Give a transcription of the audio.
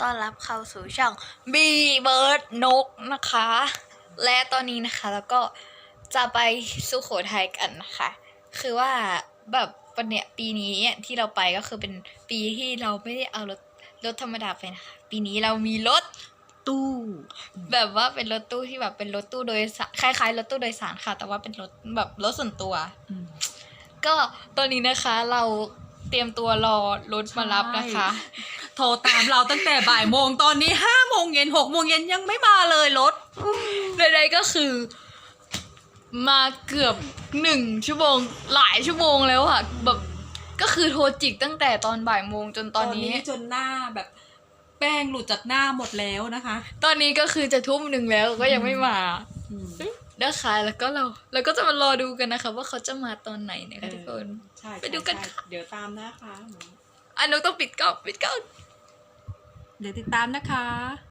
ต้อนรับเข้าสู่ช่อง B Bird นกนะคะ และตอนนี้นะคะแล้วก็จะไปสุโขทัยกันนะคะ คือว่าแบบวันเนี้ยปีนี้ที่เราไปก็คือเป็นปีที่เราไม่ได้เอารถรถธรรมดาไปนะคะ ปีนี้เรามีรถตู้ แบบว่าเป็นรถตู้ที่แบบเป็นรถตู้โดยสารคล้ายๆรถตู้โดยสารค่ะ แต่ว่าเป็นรถแบบรถส่วนตัวอืมก็ตอนนี้นะคะเราเตรียมตัวรอรถมารับนะคะ โทรตามเราตั้งแต่บ่ายโมงตอนนี้ห้าโมงเย็นหกโมงเย็นยังไม่มาเลยรถใดๆก็คือ มาเกือบหนึ่งชั่วโมงหลายชั่วโมงแล้วอะแบบก็คือโทรจิกตั้งแต่ตอนบ่ายโมงจนตอนนี้ จนหน้าแบบ แป้งหลุดจากหน้าหมดแล้วนะคะ ตอนนี้ก็คือจะทุ่มหนึ่งแล้วก็ยังไม่มานะคะแล้วก็เราเราก็จะมารอดูกันนะคะ ว่าเขาจะมาตอนไหนนะคะทุกคนใช่ไปดูกันใช่ค่ะเดี๋ยวตามนะคะอันนกต้องปิดกล้องปิดกล้อง เดี๋ยวติดตามนะคะ